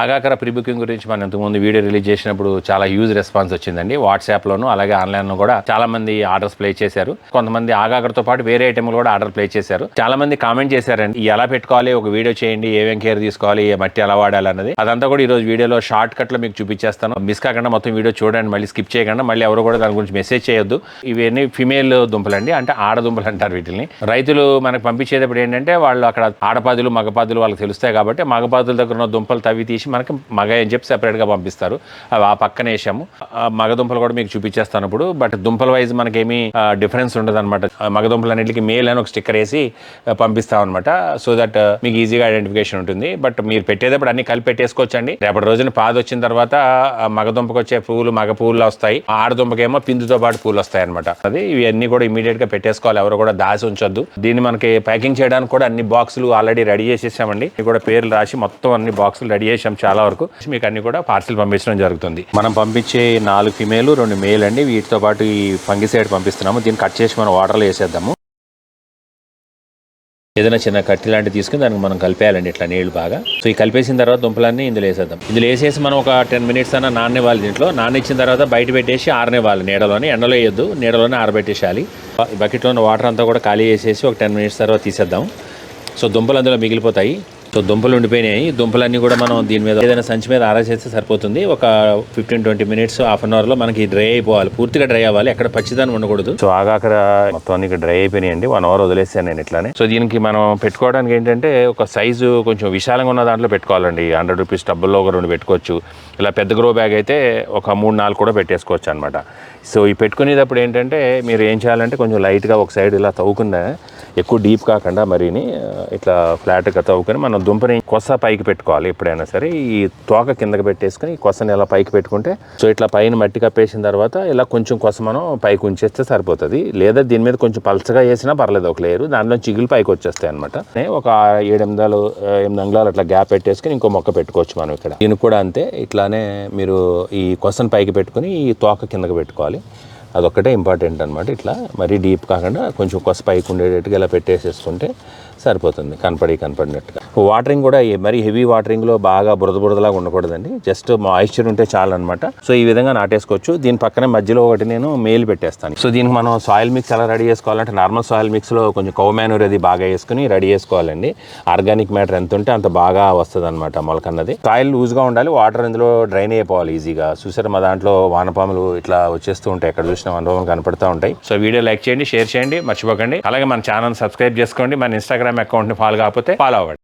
ఆగాకర pre booking గురించి మనం ఇంతకుముందు వీడియో రిలీజ్ చేసినప్పుడు చాలా హ్యూజ్ రెస్పాన్స్ వచ్చిందండి. వాట్సాప్లోను అలాగే ఆన్లైన్లో కూడా చాలా మంది ఆర్డర్స్ ప్లేస్ చేశారు. కొంతమంది ఆగాకరతో పాటు వేరే ఐటెంలు కూడా ఆర్డర్ ప్లేస్ చేశారు. చాలా మంది కామెంట్ చేశారండి ఎలా పెట్టుకోవాలి? ఒక వీడియో చేయండి ఏమేం కేర్ తీసుకోవాలి? ఏ మట్టి ఎలా వాడాలి? అన్నది. అదంతా కూడా ఈ రోజు వీడియోలో షార్ట్ కట్లో మీకు చూపించేస్తాను. మిస్ కాకుండా మొత్తం వీడియో చూడండి మళ్ళీ స్కిప్ చేయకుండా మళ్ళీ ఎవరు కూడా దాని గురించి మెసేజ్ చేయొద్దు. ఇవన్నీ ఫిమేల్ దుంపలు అండి అంటే ఆడ దుంపలు అంటారు వీటిని రైతులు మనకు పంపించేటప్పుడు ఏంటంటే వాళ్ళు అక్కడ ఆడపాదులు మగపాదులు వాళ్ళకి తెలుస్తాయి కాబట్టి మగపాదుల దగ్గర ఉన్న దుంపలు తవ్వి తీసి మనకి మగ అని చెప్పి సెపరేట్గా పంపిస్తారు. అవి ఆ పక్కన వేసాము. ఆ మగ దుంపలు కూడా మీకు చూపించేస్తాను ఇప్పుడు. బట్ దుంపల వైజ్ మనకేమీ డిఫరెన్స్ ఉండదు అనమాట మగ దుంపలు అన్నింటికి మేల్ అని ఒక స్టిక్కర్ వేసి ఆ, పంపిస్తాం అనమాట సో దట్ మీకు ఈజీగా ఐడెంటిఫికేషన్ ఉంటుంది. బట్ మీరు పెట్టేటప్పుడు అన్ని కలిపి పెట్టేసుకోవచ్చండి. రేపటి రోజున పాద వచ్చిన తర్వాత మగ దుంపకు వచ్చే పువ్వులు మగ పువ్వులు వస్తాయి. ఆడదుంపకేమో పిందుతో పాటు పూలు వస్తాయి అనమాట అది ఇవన్నీ కూడా ఇమీడియట్గా పెట్టేసుకోవాలి. ఎవరు కూడా దాసి ఉంచొద్దు. దీన్ని మనకి ప్యాకింగ్ చేయడానికి కూడా అన్ని బాక్సులు ఆల్రెడీ రెడీ చేసేసామండి. ఇవి కూడా పేర్లు రాసి మొత్తం అన్ని బాక్సులు రెడీ చేసాం చాలా వరకు. మీకు అన్ని కూడా పార్సిల్ పంపించడం జరుగుతుంది. మనం పంపించే నాలుగు ఫిమేల్ రెండు మేల్ అండి. వీటితో పాటు ఈ ఫంగిసైడ్ పంపిస్తున్నాము. దీన్ని కట్ చేసి మనం వాటర్లో వేసేద్దాము. ఏదైనా చిన్న కట్టి లాంటివి తీసుకుని దానికి మనం కలిపేయాలండి ఇట్లా నీళ్ళు బాగా. సో ఈ కలిపేసిన తర్వాత దుంపలన్నీ ఇందులో వేసేద్దాం. ఇందులో వేసేసి మనం ఒక టెన్ మినిట్స్ అన్న నాననివ్వాలి దీంట్లో. నానిచ్చిన తర్వాత బయట పెట్టేసి ఆరనేవాలి నీడలోని. ఎండలో వేయొద్దు. నీడలోనే ఆరబెట్టేసేయాలి. బకెట్లో ఉన్న వాటర్ అంతా కూడా ఖాళీ చేసేసి ఒక టెన్ మినిట్స్ తర్వాత తీసేద్దాం. సో దుంపలు అందులో మిగిలిపోతాయి. సో దుంపలు ఉండిపోయినాయి. దుంపలన్నీ కూడా మనం దీని మీద ఏదైనా సంచి మీద ఆరేసేస్తే సరిపోతుంది. ఒక fifteen twenty minutes half an అవర్లో మనకి డ్రై అయిపోవాలి. పూర్తిగా డ్రై అవ్వాలి. ఎక్కడ పచ్చిదాన్ని ఉండకూడదు. సో ఆగాకర మొత్తానికి డ్రై అయిపోయినాయండి. వన్ అవర్ వదిలేసాను నేను ఇట్లానే. సో దీనికి మనం పెట్టుకోవడానికి ఏంటంటే ఒక సైజు కొంచెం విశాలంగా ఉన్న దాంట్లో పెట్టుకోవాలండి. హండ్రెడ్ రూపీస్ టబ్బుల్లో ఒక రెండు పెట్టుకోవచ్చు. ఇలా పెద్ద గ్రో బ్యాగ్ అయితే ఒక మూడు నాలుగు కూడా పెట్టేసుకోవచ్చు అనమాట సో ఈ పెట్టుకునేటప్పుడు ఏంటంటే మీరు ఏం చేయాలంటే కొంచెం లైట్గా ఒక సైడ్ ఇలా తవ్వుకుండా ఎక్కువ డీప్ కాకుండా మరిని ఇట్లా ఫ్లాట్గా తవ్వుకొని మనం దుంపని కొస పైకి పెట్టుకోవాలి ఎప్పుడైనా సరే. ఈ తోక కిందకి పెట్టేసుకొని ఈ కొసని ఇలా పైకి పెట్టుకుంటే సో ఇట్లా పైన మట్టి కప్పేసిన తర్వాత ఇలా కొంచెం కొస మనం పైకి ఉంచేస్తే సరిపోతుంది. లేదా దీని మీద కొంచెం పలచగా వేసినా పర్లేదు ఒక లేరు దాంట్లో చిగులు పైకి వచ్చేస్తాయి అనమాట ఒక ఏడు ఎనిమిది అంగుళాలు అట్లా గ్యాప్ పెట్టేసుకొని ఇంకో మొక్క పెట్టుకోవచ్చు మనం ఇక్కడ. దీనికి కూడా అంతే ఇట్లానే మీరు ఈ కొసని పైకి పెట్టుకొని ఈ తోక కిందకి పెట్టుకోవాలి. అదొక్కటే ఇంపార్టెంట్ అనమాట ఇట్లా. మరీ డీప్ కాకుండా కొంచెం ఒక స్పైక్ ఉండేటట్టుగా ఇలా పెట్టేసేసుకుంటే సరిపోతుంది. కనపడి కనపడినట్టుగా. వాటరింగ్ కూడా మరీ హెవీ వాటరింగ్లో బాగా బురద బురదలాగా ఉండకూడదండి. జస్ట్ మాయిశ్చర్ ఉంటే చాలు అనమాట సో ఈ విధంగా నాటేసుకోవచ్చు. దీని పక్కనే మధ్యలో ఒకటి నేను మేల్ పెట్టేస్తాను. సో దీనికి మనం సాయిల్ మిక్స్ ఎలా రెడీ చేసుకోవాలంటే నార్మల్ సాయిల్ మిక్స్లో కొంచెం కౌ మ్యానూర్ అది బాగా వేసుకుని రెడీ చేసుకోవాలండి. ఆర్గానిక్ మ్యాటర్ ఎంత ఉంటే అంత బాగా వస్తుంది అనమాట మొలకన్నది. సాయిల్ లూజ్గా ఉండాలి వాటర్ ఇందులో డ్రైన్ అయిపోవాలి ఈజీగా. చూసారు మా దాంట్లో వానపాములు ఇట్లా వచ్చేస్తూ ఉంటాయి. ఎక్కడ చూసినా వానపాములు కనపడతా ఉంటాయి. సో వీడియో లైక్ చేయండి షేర్ చేయండి మర్చిపోకండి. అలాగే మన ఛానల్ సబ్స్క్రైబ్ చేసుకోండి. మన ఇన్స్టాగ్రామ్ అకౌంట్ని ఫాలో కాకపోతే ఫాలో అవ్వండి.